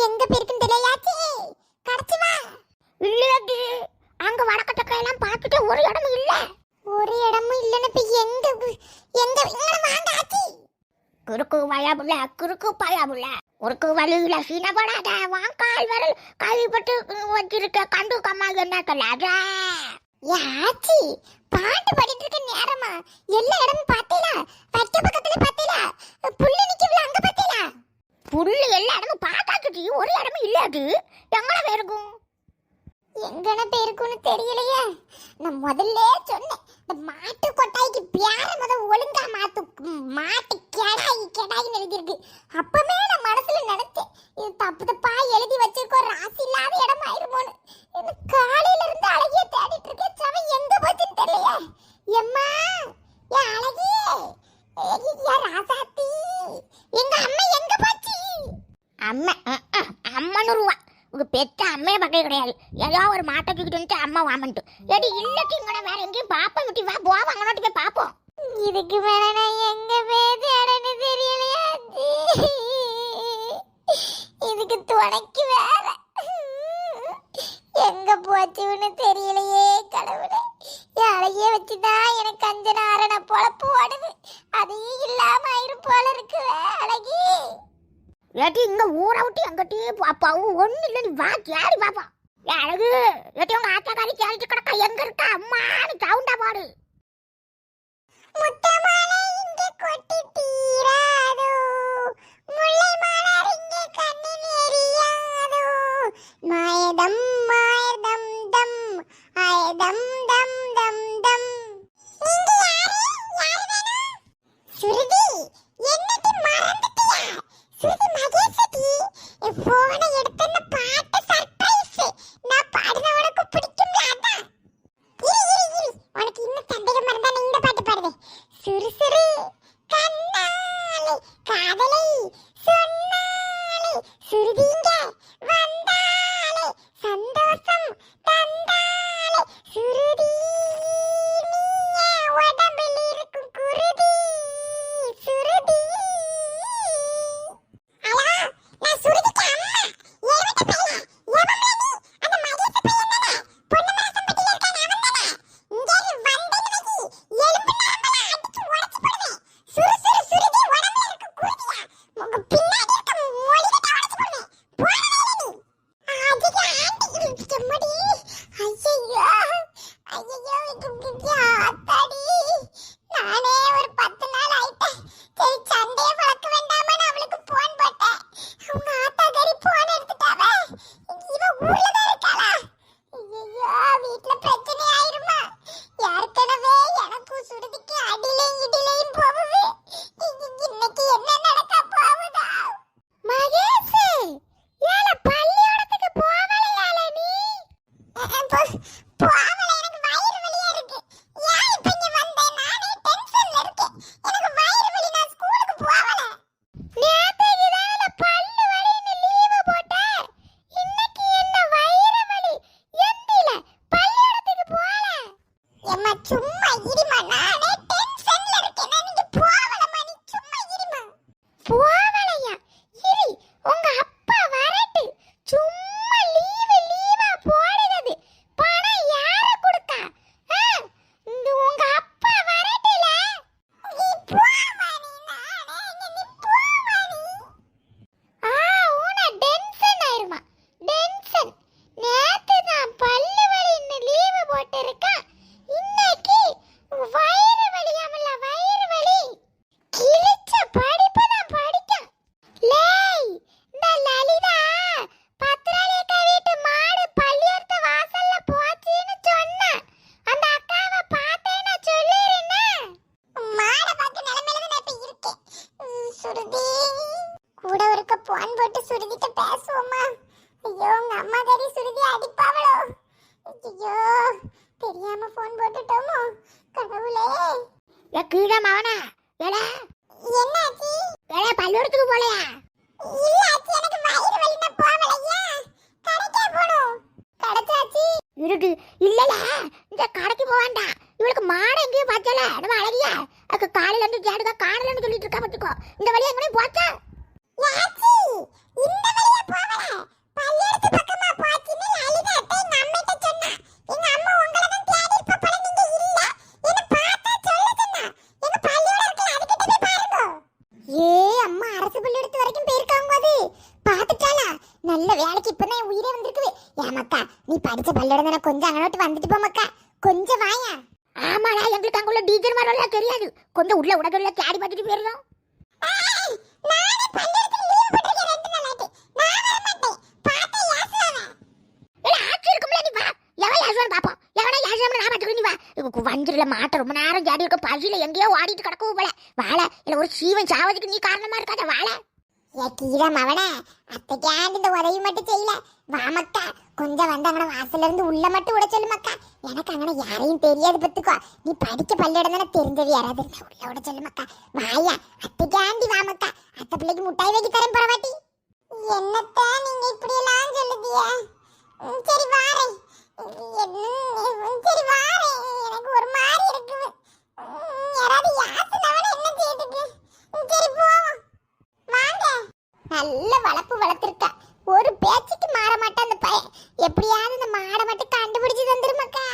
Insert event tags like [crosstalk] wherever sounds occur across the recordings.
எங்க போயிருக்குன்னு தெரியலையாச்சி? கடச்சி வா. இல்லடி அங்க வடக்கட்டக்கையெல்லாம் பார்த்துட்டு ஒரு இடமும் இல்ல. ஒரு இடமும் இல்லைன்னு இப்ப எங்க எங்க குறுக்கு வயா ஆச்சி குறுக்கு பயா குறுக்கு பழபுல குறுக்கு வழியில சீனப்படாத வான் கால் வரல் கழுவிப்பட்டு வச்சிருக்க கண்டு கம்மா என்ன சொல்லாத? யாச்சி பாட்டு பாடிட்டு இருக்க நேரமா? எல்லா இடமும் பார்த்தீங்களா பச்சை பக்கத்துல பார்த்தீங்களா புள்ளி புல்லு எல்லா இடமும் பார்த்தாக்கிட்டு ஒரு இடமும் இல்லாது எங்கன போயிருக்கும் எங்கன போயிருக்கும்னு தெரியலையே. நான் முதல்ல சொன்னேன் இந்த மாட்டு கொட்டாய்க்கு பேர முத ஒழுங்கா மாத்து மா இன்னைக்கும் கூட வேற எங்கேயும் பாப்பா விட்டு வா போ வாங்கனோட்டு போய் பாப்போம். இதுக்கு மேல நான் எங்க போய் தேடன்னு தெரியலையா இதுக்கு துணைக்கு வேற. எங்க போச்சுன்னு தெரியலையே கடவுளே. அழகிய வச்சுதான் எனக்கு அஞ்சன அரண பொழப்பு போடுது. அதையும் இல்லாம ஆயிரு போல இருக்கு அழகி. ஏட்டி இங்க ஊரை விட்டு எங்கிட்டே பாப்பாவும் ஒன்னும் இல்லை நீ வா கேரி பாப்பா. அழகு. எட்டி உங்க ஆத்தாக்காரி கேட்டு கிடக்க. எங்க இருக்கா? அம்மானு சவுண்டா பாடு. மாயதம் மாயதம் தம். ஆயதம் தம் தம் தம். சுருதி என்னட்டு மறந்துட்டியா? சுருதி மகேஷ் போனை எடுத்து பாட்டு நான் பாடினா உனக்கு பிடிக்கும் கொஞ்சம் அங்கனோட்டு வந்துட்டு போமாக்கா கொஞ்சம் வாயா. ஆமாடா எங்களுக்கு அங்குள்ள டீச்சர் மாதிரிலாம் தெரியாது. கொஞ்சம் உள்ள உடகல்ல தேடி பார்த்துட்டு போயிடுறோம். வஞ்சிரில மாட்ட ரொம்ப நேரம் ஜாடி இருக்க பசியில எங்கேயோ ஓடிட்டு கிடக்கவும் போல. வாழ இல்ல ஒரு சீவன் சாவதுக்கு நீ காரணமா இருக்காத வாழ. ஏ கீரா மவனே, அத்தைக்காண்டி இந்த உதவி மட்டும் செய்யல. வாமக்கா, கொஞ்சம் வந்து அங்கே வாசல்ல இருந்து உள்ள மட்டும் விட சொல்லு மக்கா எனக்கு அங்கே யாரையும் தெரியாது பத்துக்கோ. நீ படிக்க பள்ளியிடம் தானே தெரிஞ்சது யாராவது இருந்தா உள்ள விட சொல்லு மக்கா வாயா, அத்தைக்காண்டி வாமக்கா. அத்தை பிள்ளைக்கு முட்டாய் வைக்க தரேன் பரவாட்டி. என்னத்த நீங்க இப்படி எல்லாம் சொல்லுதியா சரி வாரேன். சரி வாரேன். எனக்கு ஒரு மாதிரி இருக்கு யாராவது யாசுனவன என்ன செய்யுதுக்கு? சரி போவோம். வாங்க. நல்ல வளர்ப்பு வளர்த்துருக்கா. ஒரு பேச்சுக்கு மாற மாட்டான் அந்த பையன். எப்படியாவது இந்த மாடை மட்டும் கண்டுபிடிச்சு தந்துருமாக்கா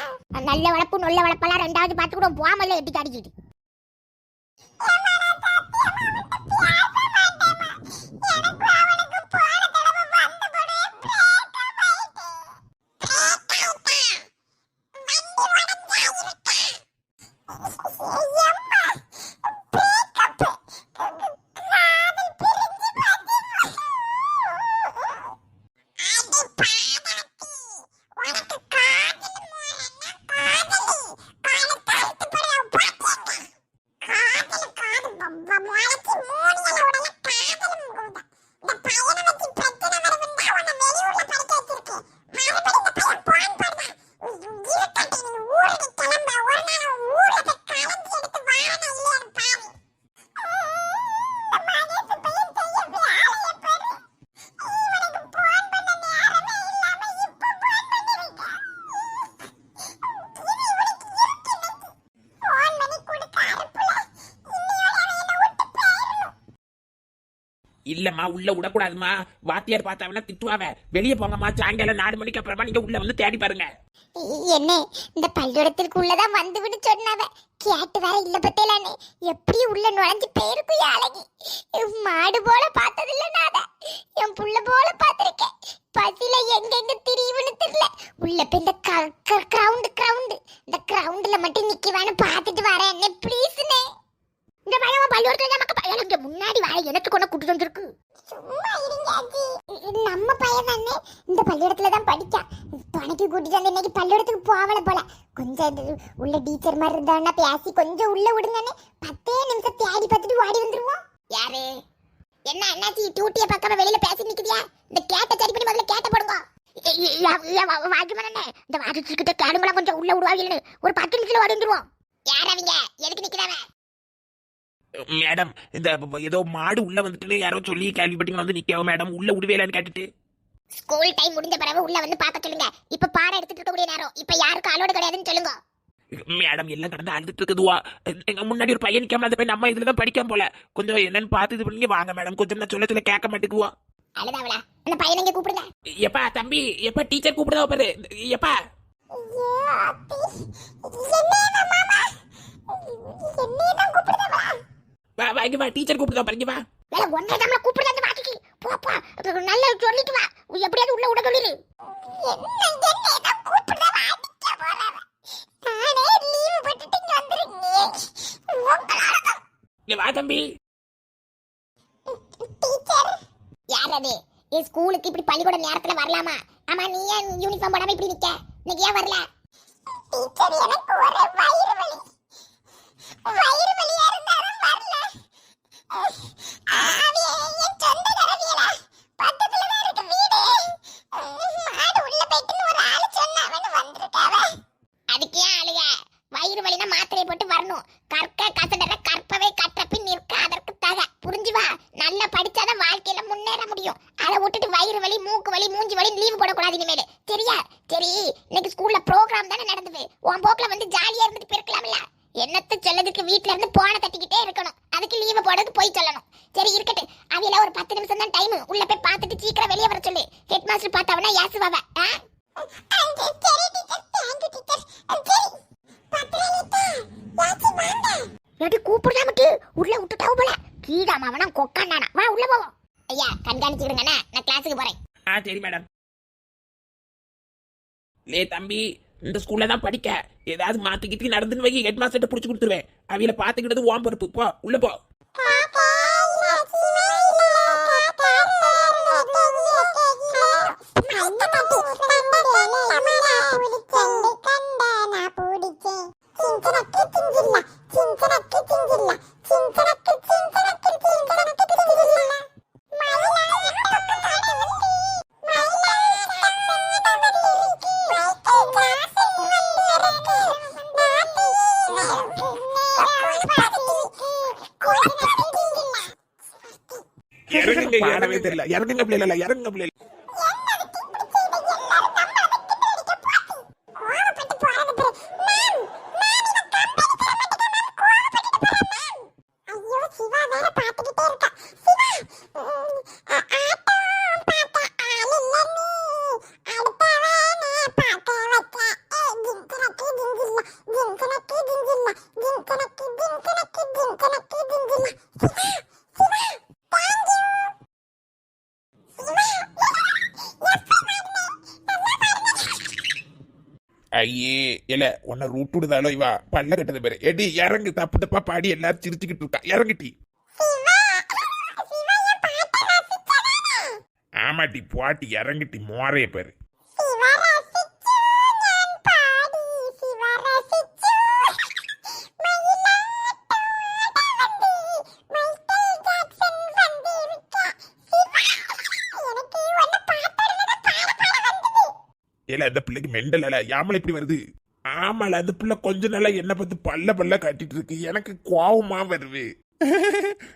நல்ல வளர்ப்பு நல்ல வளர்ப்பெல்லாம் ரெண்டாவது பாத்துக்கிடும் போகாமல் எட்டி அடிச்சிட்டு இல்லம்மா உள்ள விடக்கூடாதும்மா. வாத்தியார் பார்த்தாவனா திட்டுவாவ. வெளியே போங்கம்மா சாயங்காலம் நாலு மணிக்கு அப்புறமா நீங்க உள்ள வந்து தேடி பாருங்க. என்ன இந்த பள்ளிக்கூடத்திற்கு உள்ளதான் வந்து விட்டு சொன்னாவ. கேட்டு வேற இல்ல பத்தேலானே எப்படி உள்ள நுழைஞ்சு பேருக்கு அழகி? மாடு போல பார்த்ததில்ல நாத என் புள்ள போல பார்த்திருக்கேன். பசில எங்கெங்க திரியும்னு தெரியல. உள்ள போய் இந்த கிரவுண்ட் கிரவுண்ட் இந்த கிரவுண்ட்ல மட்டும் நிக்கவான்னு பார்த்துட்டு வரேன். என்ன ப்ளீஸ்னே இந்த பையன் பள்ளிக்கூடத்துல நமக்கு பையன் இங்க முன்னாடி வாழ எனக்கு கொண்டு கூட்டு வந்திருக்கு. சும்மா இருங்க ஆச்சி நம்ம பையன் தானே இந்த பள்ளிக்கூடத்துல தான் படிக்கான். துணைக்கு கூட்டிட்டு வந்து இன்னைக்கு பள்ளிக்கூடத்துக்கு போகல போல. கொஞ்சம் உள்ள டீச்சர் மாதிரி இருந்தான்னா பேசி கொஞ்சம் உள்ள விடுங்கன்னு பத்தே நிமிஷம் தேடி பார்த்துட்டு ஓடி வந்துருவோம். யாரு? என்ன என்னாச்சு டியூட்டிய பக்கமா வெளியில பேசி நிக்குதியா இந்த கேட்ட சரி பண்ணி முதல்ல கேட்ட போடுங்க. வாஜ்மனே இந்த வாஜ்கிட்ட கேளுங்களா கொஞ்சம் உள்ள விடுவாங்கன்னு ஒரு பத்து நிமிஷத்துல ஓடி வந்துருவோம். யார் அவங்க? எதுக்கு நிக்கிறாங்க? மேடம் இந்த ஏதோ மாடு உள்ள வந்துட்டுன்னு யாரோ சொல்லி கேள்விப்பட்டீங்க வந்து நிக்காவ மேடம்? உள்ள விடுவேலன்னு கேட்டுட்டு. ஸ்கூல் டைம் முடிஞ்ச பிறகு உள்ள வந்து பார்க்க சொல்லுங்க. இப்ப பாடம் எடுத்துட்டு இருக்கக்கூடிய நேரம். இப்ப யாருக்கு அலோடு கிடையாதுன்னு சொல்லுங்க. மேடம் எல்லாம் கடந்து அழுதுட்டு இருக்குதுவா எங்க முன்னாடி ஒரு பையன் நிக்காம அந்த பையன் நம்ம இதுல தான் படிக்காம போல. கொஞ்சம் என்னன்னு பார்த்து இது பண்ணி வாங்க மேடம் கொஞ்சம் நான் சொல்ல சொல்ல கேட்க மாட்டேங்குவா அழுதாவளா? அந்த பையனை இங்க கூப்பிடுங்க. எப்பா தம்பி எப்பா டீச்சர் கூப்பிடுதா பாரு. எப்பா? என்ன மாமா என்ன கூப்பிடுதா வா வா இங்க வா டீச்சர் கூப்பிடுதா பாருங்க வா. வேலை ஒன்னே நம்மள கூப்பிடுங்க அந்த வாட்டிக்கு போப்பா நல்லா சொல்லிட்டு வா. எப்படியாவது உள்ள விட சொல்லிடு. கூப்பிடுதா இங்க இங்க வா தம்பி. டீச்சர். யார் அது? என் ஸ்கூலுக்கு இப்படி பள்ளிக்கூட நேரத்துல வரலாமா? ஆமா நீ ஏன் யூனிஃபார்ம் போடாம இப்படி நிக்க? இன்னைக்கு ஏன் வரல? டீச்சர் எனக்கு ஒரே வயிறு வலி. வயிறு வலியா இருந்தாலும் வரல. வயிறு வலினா மாத்திரையை போட்டு வரணும் கற்க கசடர கற்பவை கற்றப்பின் நிற்க அதற்கு தக புரிஞ்சு வா நல்லா படிச்சாதான் வாழ்க்கையில முன்னேற முடியும் அதை விட்டுட்டு வயிறு வலி மூக்கு வலி மூஞ்சி வலி லீவு போடக்கூடாது இனிமேல் சரியா சரி இன்னைக்கு ஸ்கூல்ல ப்ரோக்ராம் தானே நடந்தது உன் போக்கில் வந்து ஜாலியா இருந்துட்டு போயிருக்கலாம்ல என்னத்த சொல்லதுக்கு வீட்ல இருந்து போன தட்டிக்கிட்டே இருக்கணும். அதுக்கு லீவு போடுறதுக்கு போய் சொல்லணும். சரி இருக்கட்டு அவையில ஒரு பத்து நிமிஷம் தான் டைம் உள்ள போய் பார்த்துட்டு சீக்கிரம் வெளியே வர சொல்லு. ஹெட் மாஸ்டர் பார்த்தாவனா யாசுவாவ. ஆ? சரி டீச்சர் தேங்க்யூ டீச்சர் சரி பத்திரலிட்டா யாச்சி வாங்க. எடி கூப்பிடாமட்டு உள்ள விட்டுட்டாவு போல. கீழா மாவனா கொக்காண்டானா. வா உள்ள போவோம் ஐயா கண்காணிச்சுடுங்கண்ணா நான் கிளாஸுக்கு போறேன். ஆ சரி மேடம் லே தம்பி. இந்த ஸ்கூல்ல தான் படிக்க. ஏதாவது மாத்திக்கிட்டு நடந்துன்னு வைக்க ஹெட் மாஸ்டர் பிடிச்சி கொடுத்துருவேன். அவையில பாத்துக்கிட்டது ஓம் பருப்பு போ உள்ள போ. இறங்குங்க ஏறவே தெரியல. இறங்குங்க பிள்ளைல இறங்குங்க பிள்ளை. ஐயோ ஐயே இல்ல உன்னை ரூட் விடுதாலோ இவா? பல்ல கட்டது பேரு. எடி இறங்கு. தப்பு தப்பா பாடி எல்லாரும் சிரிச்சுக்கிட்டு இருக்கா. இறங்குட்டி ஆமாட்டி பாட்டி இறங்குட்டி மோரைய பேரு. இந்த பிள்ளைக்கு மெண்டல் யாமல இப்படி வருது? ஆமால அந்த பிள்ளை கொஞ்ச நாளா என்ன பார்த்து பல்ல பல்ல கட்டிட்டு இருக்கு. எனக்கு கோவமா வருது.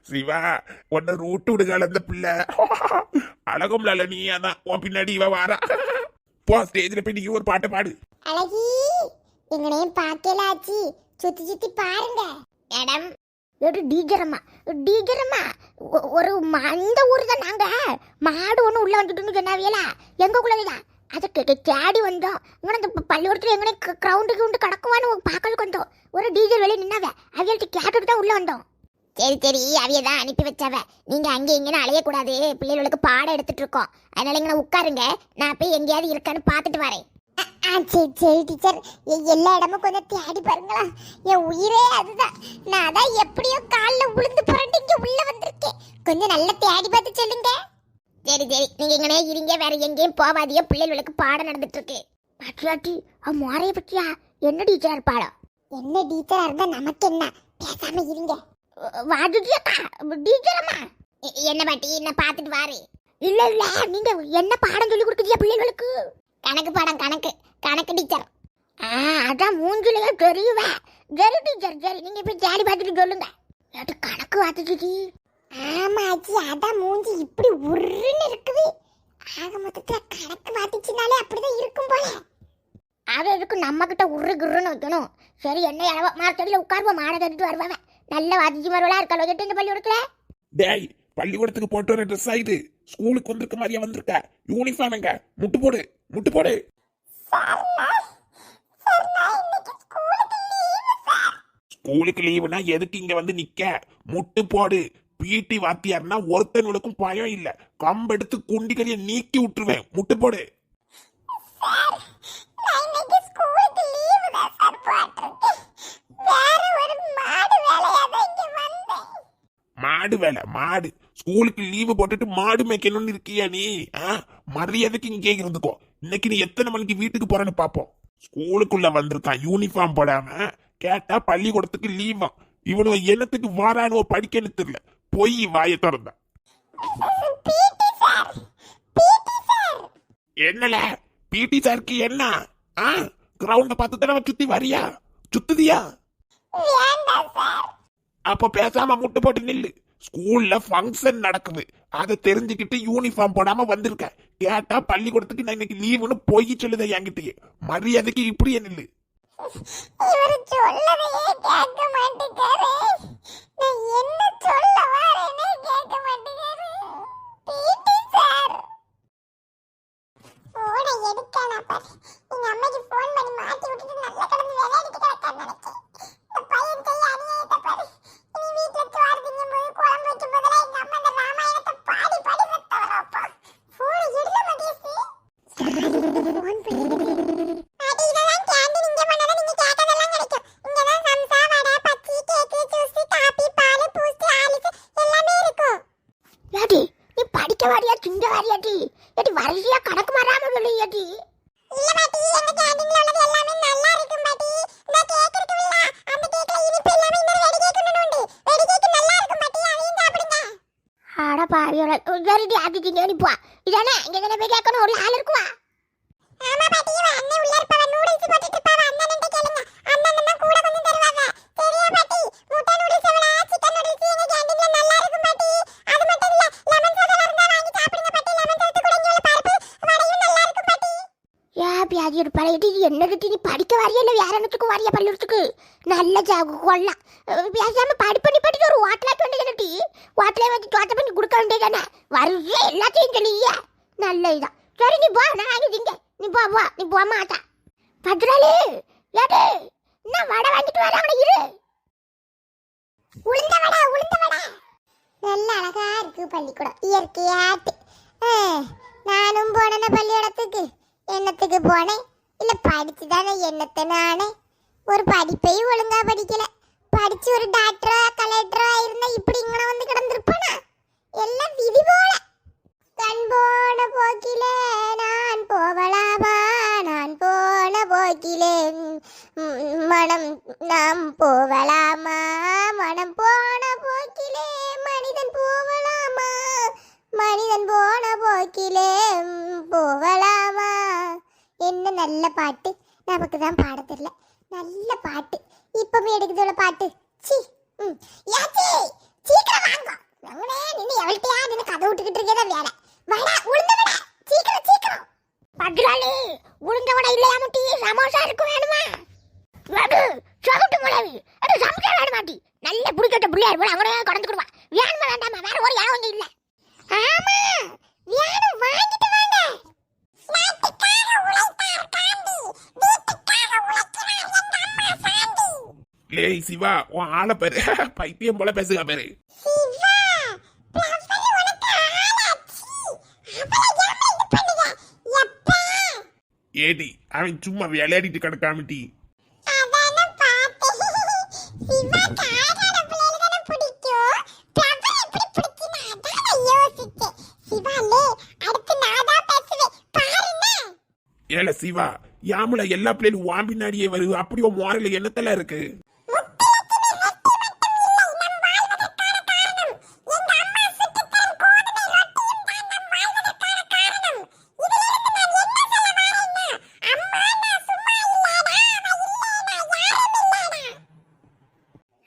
சிவா உன்னை ரூட்டு விடுகால அந்த பிள்ளை. அழகும்ல நீ அதான் உன் பின்னாடி இவ வாரா. போ ஸ்டேஜ்ல போய் நீ ஒரு பாட்டை பாடு. அழகி எங்கனையும் பார்க்கலாச்சி சுத்தி சுத்தி பாருங்க. மேடம் ஒரு டீஜரம்மா டீஜரம்மா ஒரு ம- அந்த ஊர் தான் நாங்க. மாடு ஒன்று உள்ள வந்துட்டுன்னு சொன்னாவியலா? எங்கக்குள்ளதா அதை அதுக்கு தேடி வந்தோம் இங்கே அந்த பள்ளிக்கூடத்தில் எங்கனே கிரவுண்டு கிரவுண்டு கிடக்குவான்னு பார்க்கறதுக்கு வந்தோம். ஒரு டீஜல் வெளியே நின்னாவ. அவியல்கிட்ட கேட்டுட்டு தான் உள்ளே வந்தோம். சரி சரி அவிய தான் அனுப்பி வச்சாவ. நீங்கள் அங்கே இங்கேன்னு அலையக்கூடாது. பிள்ளைகளுக்கு பாடம் எடுத்துட்டு இருக்கோம். அதனால இங்கே உட்காருங்க. நான் போய் எங்கேயாவது இருக்கான்னு பார்த்துட்டு வரேன். ஆ சரி சரி டீச்சர் எல்லா இடமும் கொஞ்சம் தேடி பாருங்களா. என் உயிரே அதுதான். நான் அதான் எப்படியோ காலில் உளுந்து புரண்டு இங்கே உள்ளே வந்திருக்கேன். கொஞ்சம் நல்லா தேடி பார்த்து சொல்லுங்கள் சரி சரி. நீங்க இங்கனே இருங்க. வேற எங்கேயும் போவாதீங்க. பிள்ளைகளுக்கு பாடம் நடந்துட்டு இருக்கு பட்டியாட்டி அவ மோரைய பத்தியா? என்ன டீச்சர் இருப்பாளோ? என்ன டீச்சரா இருந்தா நமக்கு என்ன? பேசாம இருங்க. வாஜுட்டியாக்கா டீச்சர் அம்மா. என்ன பாட்டி? என்ன பார்த்துட்டு வாரு. இல்ல இல்ல. நீங்க என்ன பாடம் சொல்லி கொடுக்குறியா பிள்ளைகளுக்கு? கணக்கு பாடம் கணக்கு. கணக்கு டீச்சர். ஆ அதான் மூஞ்சிலேயே தெரியுவே சரி டீச்சர் சரி நீங்க போய் தேடி பார்த்துட்டு சொல்லுங்க. கணக்கு வாத்துச்சு ஆமா ஆச்சி அதான் மூஞ்சி இப்படி உருன்னு இருக்குது. ஆக மொத்தத்துல கணக்கு வாத்திச்சுனாலே அப்படிதான் இருக்கும் போல. அது எதுக்கு நம்ம கிட்ட உரு குருன்னு வைக்கணும்? சரி என்ன அளவா மார்த்தடியில் உட்காருவோம் மாடை தட்டிட்டு வருவாங்க நல்ல வாதிச்சு மறுவலா இருக்கா எட்டு இந்த பள்ளிக்கூடத்துல? டேய் பள்ளிக்கூடத்துக்கு போட்டு வர ட்ரெஸ் ஆயிடு. ஸ்கூலுக்கு வந்திருக்க மாதிரியா வந்திருக்க? யூனிஃபார்ம் எங்க? முட்டு போடு முட்டு போடு. ஸ்கூலுக்கு லீவுனா எதுக்கு இங்க வந்து நிக்க? முட்டு போடு. பிடி வாத்தியார்னா ஒருத்தனுக்கும் பயம் இல்ல. கம்பெடுத்து குண்டிக்கறிய நீக்கி விட்டுருவேன். முட்டு போடு. மாடு வேலை மாடு. ஸ்கூலுக்கு லீவு போட்டுட்டு மாடு மேய்க்கணும்னு இருக்கியா நீ? மரியாதைக்கு இங்கே இருந்துக்கோ. இன்னைக்கு நீ எத்தனை மணிக்கு வீட்டுக்கு போறேன்னு பாப்போம். ஸ்கூலுக்குள்ள வந்திருக்கான் யூனிஃபார்ம் போடாம. கேட்டா பள்ளிக்கூடத்துக்கு லீவா இவனுவ என்னத்துக்கு வாரானுவ படிக்கன்னு தெரியல. பொய் வாய திறந்த. என்னல பிடி சார்க்கு என்ன? ஆ? கிரவுண்ட பார்த்து தானே சுத்தி வரியா? சுத்துதியா? அப்ப பேசாம முட்டு போட்டு நில்லு. ஸ்கூல்ல ஃபங்க்ஷன் நடக்குது. அதை தெரிஞ்சுக்கிட்டு யூனிஃபார்ம் போடாம வந்திருக்க. கேட்டா பள்ளிக்கூடத்துக்கு நான் இன்னைக்கு லீவுன்னு போய் சொல்லுத என்கிட்டயே. மரியாதைக்கு இப்படியே நில்லு. இவர் சொல்லதையே கேட்க மாட்டேங்காரு. நான் என்ன சொல்ல வரேனே கேட்க மாட்டேங்காரு. பிடி சார். போட எடுக்கானா பாரு. எங்க அம்மைக்கு ஃபோன் பண்ணி மாட்டி விட்டுட்டு நல்லா கிடந்து விளையாடிட்டு கிடக்கான்னு நினைச்சேன். இந்த பையன் கை அநியாயத்தை பாரு. இனி வீட்டுல சோறு திங்கும் போது குழம்பு வைக்கும் போதெல்லாம் எங்க அம்மா இந்த ராமாயணத்தை பாடி பாடி ரத்த ஃபோனை எடுக்க மாட்டேசி [laughs] சரிடி ஆக்கிட்டீங்க நீ இதானே? இங்க தானே போய் கேட்கணும். ஒரு ஆள் இருக்குவா? ஆமா பாட்டி இவன் அண்ணன் உள்ள இருப்பவ. நூடுல்ஸ் போட்டுட்டு இருப்பவ. அண்ணன்ட்ட கேளுங்க. அண்ணன் தான் கூட கொஞ்சம் தருவாங்க சரியா பாட்டி? முட்டை நூடுல்ஸ் எவ்வளோ சிக்கன் நூடுல்ஸ் எங்க கேண்டீன்ல நல்லா இருக்கும் பாட்டி. அது மட்டும் இல்ல ஏ ஒரு பழையடி என்னது? நீ படிக்க வாரியா? இல்லை வேற என்னத்துக்கு வாரியா பள்ளிக்கூடத்துக்கு? நல்ல ஜாகு கொள்ளலாம் பேசாம படி பண்ணி படிட்டு ஒரு ஹோட்டலாக்க வேண்டியது டீ? ஹோட்டலே தோட்டம் தோட்ட பண்ணி கொடுக்க வேண்டியதானே வருஷம் எல்லாத்தையும் சொல்லியே நல்ல இதான் சரி நீ போ நான் வாங்கிட்டீங்க நீ போ போ நீ போ மாட்டா பத்ராலி ஏடு என்ன வடை வாங்கிட்டு வர? அவனை இரு. உளுந்த வடை உளுந்த வடை. நல்ல அழகா இருக்கு பள்ளிக்கூடம். இயற்கையாட்டு. நானும் போனேன பள்ளிக்கூடத்துக்கு. என்னத்துக்கு போனேன் இல்லை படித்து தானே என்னத்தை நானே? ஒரு படிப்பையும் ஒழுங்காக படிக்கல. படித்து ஒரு டாக்டரா கலெக்டரா இருந்தால் இப்படி இங்கே வந்து கிடந்திருப்பானா? எல்லாம் விதி போல. கண் போன போக்கிலே நான் போகலாமா நான் போன போக்கிலே மனம் நாம் போகலாமா மனம் போன போக்கிலே மனிதன் போவ மனிதன் போன போக்கிலே போகலாமா என்ன நல்ல பாட்டு? நமக்கு தான் பாட தெரியல. நல்ல பாட்டு. இப்பவே எடுக்குதுள்ள பாட்டு. சி ம். யாச்சி சீக்கிரம் வாங்க. வாங்கனே நின்னு எவள்கிட்டயா நின்னு கதை விட்டுக்கிட்டு இருக்கேதா வேலை வடை உளுந்த வடை. சீக்கிரம் சீக்கிரம். பத்ராளி உளுந்த வடை இல்லையா முட்டி? சமோசா இருக்கு வேணுமா? வேடு. சவுட்டு முளவி. அது சமைக்க வேணுமாட்டி. நல்ல புடிக்கட்ட பிள்ளையார் போல அவனே கடந்துக்கிடுவான். வேணுமா வேண்டாமா? வேற ஒரு யாரும் இல்லை. லேய் சிவா உன் ஆளை பேரு. பைத்தியம் போல பேசுக பேரு. ஏடி அவன் சும்மா விளையாடிட்டு கிடக்காமட்டி. சிவா ஏல சிவா. யாமுல எல்லா பிள்ளைகளும் வாம்பினாடியே வருது. அப்படி உன் மோரல என்னத்தல இருக்கு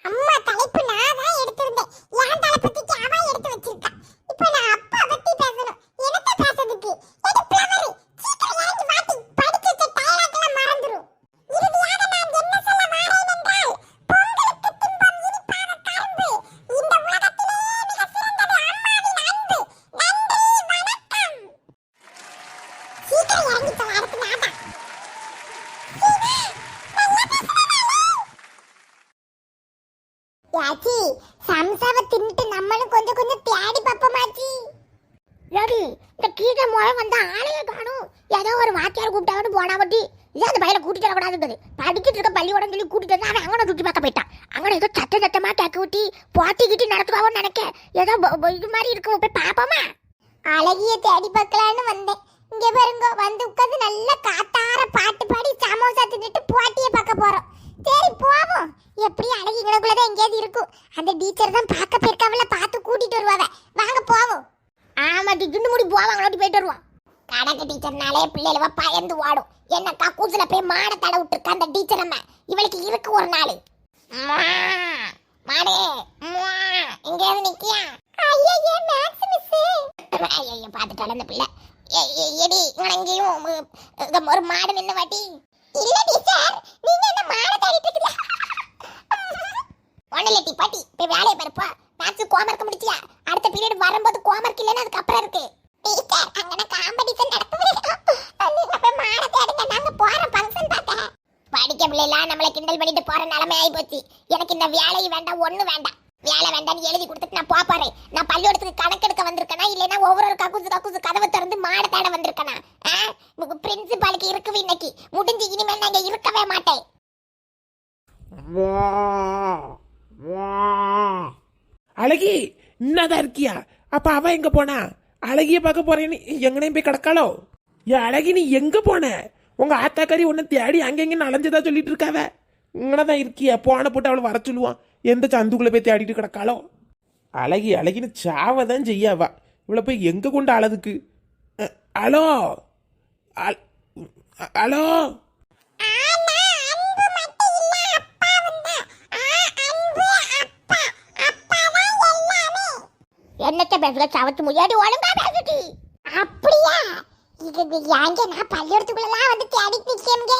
அம்மா தலைப்பு நான் தான் எடுத்திருந்தேன் என் தலைப்பத்திக்கு அவ எடுத்து வச்சிருக்கா இப்போ நான் அப்பா பத்தி பேசணும் என்னத்த பேசுறதுக்கு எது பிளவரி சீக்கிரம் இறங்கி வாட்டி படிச்சு வச்ச டயலாக்லாம் மறந்துரும் இறுதியாக நான் என்ன சொல்ல மாறேன் என்றால் பொங்கலுக்கு தின்பம் இனிப்பான கரும்பு இந்த உலகத்திலே மிக சிறந்தது அம்மாவின் அன்பு நன்றி வணக்கம் சீக்கிரம் இறங்கி சொல்ல அடுத்து நான் தான் யாச்சி சம்சாவை தின்னுட்டு நம்மளும் கொஞ்சம் கொஞ்சம் தேடி பார்ப்போமாச்சி ஏடி இந்த கீதை முறை வந்த ஆளையே காணும் ஏதோ ஒரு வாத்தியார் கூப்பிட்டாவது போனா பட்டி ஏன் அந்த பையனை கூட்டிட்டு வரக்கூடாதுன்றது படிக்கிட்டு இருக்க பள்ளிக்கூடம் சொல்லி கூட்டிட்டு வந்து அவன் அங்கன சுற்றி பார்க்க போயிட்டான் அங்கன ஏதோ சத்த சத்தமா கேட்க ஊட்டி போட்டிக்கிட்டு நடத்துவாவோன்னு நினைக்க ஏதோ ப- ப- இது போய் பாப்போமா அழகிய தேடி பார்க்கலான்னு வந்தேன். இங்க பாருங்க வந்து உட்காந்து நல்ல காத்தார பாட்டு பாடி சமோசா தின்னுட்டு போட்டியை பார்க்க போறோம். சரி போவோம். எப்படி அழகி இங்கனக்குள்ளதான் எங்கேயாவது இருக்கும் அந்த டீச்சர் தான் பார்க்க போயிருக்காவல பார்த்து கூட்டிட்டு வருவாங்க வாங்க போவோம். ஆமா தின்னு முடி போவாங்களோட்டி போயிட்டு வருவான். கணக்கு டீச்சர்னாலே பிள்ளைகளவ பயந்து ஓடும். என்னக்கா கூத்துல போய் மாட தட விட்டுருக்க அந்த டீச்சர் அம்மா இவளுக்கு இருக்கு ஒரு நாள். மாடே எங்கேயாவது நிக்கியா? ஐயே மேக்ஸ் மிஸ் ஐயோ பார்த்துட்டால அந்த பிள்ளை எடி இங்கேயும் ஒரு மாடு நின்று வாட்டி. இல்ல டீச்சர் நீங்க என்ன மாட தேடிட்டு இருக்கீங்க? ஒன்னும் இல்லட்டி பாட்டி போய் வேலையை பாருப்பா மேட்ச் கோமர்க்க முடிச்சியா? அடுத்த பீரியட் வரும்போது கோமர்க் இல்லைன்னு அதுக்கப்புறம் இருக்கு. டீச்சர் அங்கன காம்படிஷன் படிக்க பிள்ளைலாம் நம்மளை கிண்டல் பண்ணிட்டு போற நிலைமை ஆகி போச்சு எனக்கு இந்த வேலையும் வேண்டாம் ஒண்ணு வேண்டாம். வேலை வேண்டாம்னு எழுதி கொடுத்துட்டு நான் போறேன். நான் பள்ளியோடத்துக்கு கணக்கெடுக்க வந்திருக்கேனா? இல்லைன்னா ஒவ்வொரு கக்குசு கக்குசு கதவை திறந்து மாட தேட வந்திருக்கேனா? பிரின்சிபாலுக்கு இருக்குது இன்னைக்கு. முடிஞ்சு இனிமேல் நான் இங்கே இருக்கவே மாட்டேன். அழகி என்னதான் இருக்கியா? அப்ப அவ எங்க போனா? அழகிய பார்க்க போறேன்னு எங்கனையும் போய் கிடக்காளோ? ஏ அழகி நீ எங்க போன? உங்க ஆத்தாக்காரி உன்னை தேடி அங்கெங்க அலைஞ்சதா சொல்லிட்டு இருக்காவ? இங்கனதான் இருக்கியா? போன போட்டு அவளை வர சொல்லுவான். எந்த சந்துக்குள்ள போய் தேடிட்டு கிடக்காளோ? அழகி அழகின்னு சாவதான் செய்யாவா. இவளை போய் எங்க கொண்டு அழதுக்கு அலோ? அல்- தான். தான் என்னத்த பேசுற? சவத்து முன்னாடி ஒழுங்கா பேசுடி. அப்படியா? இது ஏங்க நான் வந்து தேடிட்டு நிக்கேங்க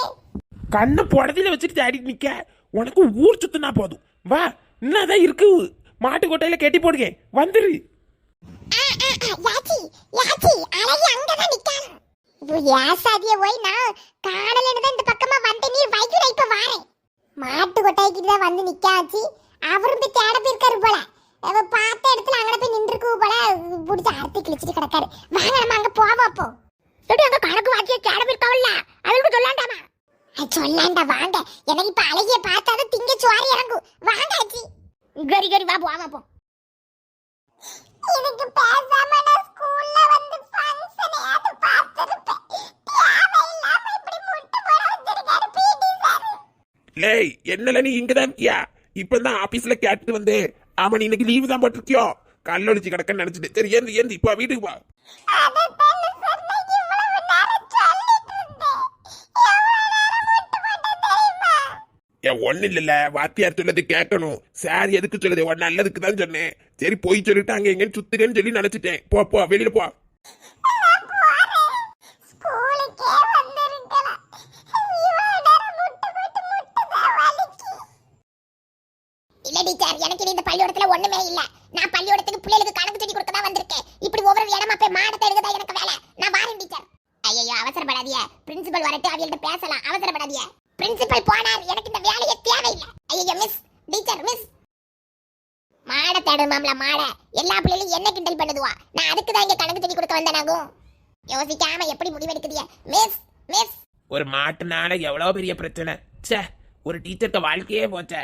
கண்ணை புடதில வச்சுட்டு தேடிட்டு நிக்க. உனக்கு ஊர் சுத்தினா போதும். வா என்னதான் இருக்கு? மாட்டு கொட்டையில கெட்டி போடுங்க. வந்துரு. யாச்சி யாச்சி அழகி அங்கதான் நிக்கான் இது ஏசாதிய போய் நான் காணலன்னு தான் இந்த பக்கமா வந்து நீ வைக்கிற இப்ப வாரேன். மாட்டு கொட்டைக்கு தான் வந்து நிக்காச்சு. அவரும் போய் தேட போயிருக்காரு போல. பார்த்த இடத்துல அங்கே போய் நின்றுருக்கு போல. பிடிச்சி அறுத்து கிழிச்சிட்டு கிடக்காரு. வாங்க நம்ம அங்க போவோம் அப்போ. அங்க கணக்கு வாத்திய தேட இருக்காவல்ல அவளுக்கு சொல்லாண்டாமா? சொல்லாண்டா வாங்க. எனக்கு இப்ப அழகிய பார்த்தாதான் திங்க சுவாரி இறங்கும். வாங்க ஆச்சி கரி கரி வா போவாம போ. இதுக்கு பேசாம நான் ஸ்கூல்ல வந்து ஃபங்க்ஷன் ஏது பார்த்திருப்பேன். தேவையில்லாம இப்படி முட்டு போட வச்சிருக்காரு பிடி சார் லேய் என்னல நீ இங்கதான் இருக்கியா? இப்பதான் ஆபீஸ்ல கேட்டுட்டு வந்து ஆமா நீ இன்னைக்கு லீவு தான் போட்டிருக்கியோ? கல்லடிச்சு கிடக்கன்னு நினைச்சிட்டு. சரி ஏந்து ஏந்து இப்போ வீட்டுக்கு வா நேரம் சொல்லிட்டு இருந்தேன். எவ்வளவு நேரம் முட்டு போட்டேன் தெரியுமா? ஏன் ஒண்ணு இல்லல்ல வாத்தியார் சொல்லது கேட்கணும். சார் எதுக்கு சொல்லுது உன் நல்லதுக்கு தான் சொன்னேன். சரி போய் சொல்லிட்டு அங்க எங்கன்னு சுத்துறேன்னு சொல்லி நினைச்சிட்டேன். போ போ வெளியில போ. நான் போறேன். ஸ்கூலுக்கே வந்திருக்கலாம். இவ்வளவு நேரம் முட்டு போட்டு எனக்கு இந்த பள்ளிக்கூடத்துல ஒண்ணுமே இல்ல. நான் பள்ளிக்கூடத்துக்கு பிள்ளைகளுக்கு கணக்கு சொல்லி கொடுக்க தான் வந்திருக்கேன். இப்படி ஒவ்வொரு இடமா போய் மாடத்தை எடுக்கதா எனக்கு வேலை? நான் வாரேன் டீச்சர் ஐயோ அவசரப்படாதீங்க. பிரின்சிபல் வரட்டு அவங்கள்ட்ட பேசலாம். அவசரப்படாதீங்க. பிரின்சிபல் போனார். எனக்கு இந்த வேலையே தேவையில்லை. ஐயோ மிஸ் டீச்சர் மிஸ் மாட தேடுமாம்ல மாட. எல்லா பிள்ளைகளும் என்ன கிண்டல் பண்ணுதுவா? நான் அதுக்கு தான் இங்க கணக்கு சொல்லி கொடுக்க வந்தேனாகும் யோசிக்காம எப்படி முடிவெடுக்குதிய? மிஸ் மிஸ் ஒரு மாட்டுனால எவ்வளோ பெரிய பிரச்சனை? ச்சே ஒரு டீச்சருக்கு வாழ்க்கையே போச்சே.